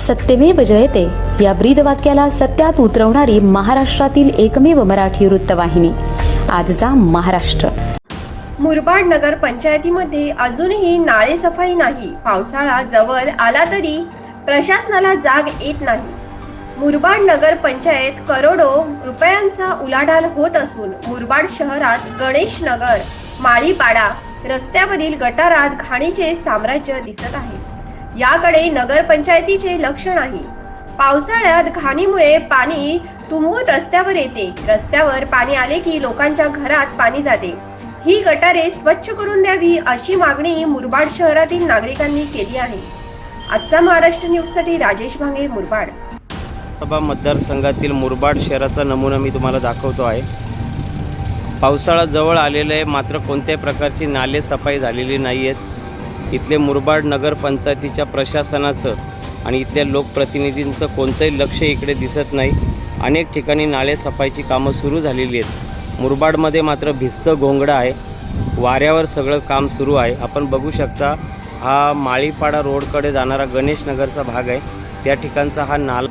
सत्यमेव जयते. या ब्रीद वाक्याला सत्यात उतरवणारी महाराष्ट्रातील एकमेव मराठी वृत्तवाहिनी. आजचा महाराष्ट्र. मुरबाड नगर पंचायतीमध्ये अजूनही नाळे सफाई नाही. पावसाळा जवळ आला तरी प्रशासनाला जाग येत नाही. मुरबाड नगर पंचायत करोडो रुपयांचा उलाढाल होत असून मुरबाड शहरात गणेश नगर माळीपाडा रस्त्यावरील गटारात घाणीचे साम्राज्य दिसत आहे. याकडे नगरपंचायतीचे लक्ष नाही. पावसाळ्यात घाणीमुळे पाणी तुंबून रस्त्यावर येते. रस्त्यावर पाणी आले की लोकांच्या घरात पाणी जाते. ही गटारे स्वच्छ करून द्यावी अशी मागणी मुरबाड शहरातील नागरिकांनी केली आहे. आजचा महाराष्ट्र न्यूजसाठी राजेश भांगे मुरबाड. सभा मतदारसंघातील मुरबाड शहराचा नमुना मी तुम्हाला दाखवतो आहे. पावसाळा जवळ आलेला आहे मात्र कोणत्याही प्रकारची नाले सफाई झालेली नाही आहेत इथले मुरबाड नगरपंचायतीच्या प्रशासनाचं आणि इथल्या लोकप्रतिनिधींचं कोणतंही लक्ष इकडे दिसत नाही. अनेक ठिकाणी नाले सफाईची कामं सुरू झालेली आहेत. मुरबाडमध्ये मात्र भिस्त घोंगडा आहे. वाऱ्यावर सगळं काम सुरू आहे. आपण बघू शकता हा माळीपाडा रोडकडे जाणारा गणेश नगरचा भाग आहे. त्या ठिकाणचा हा नाला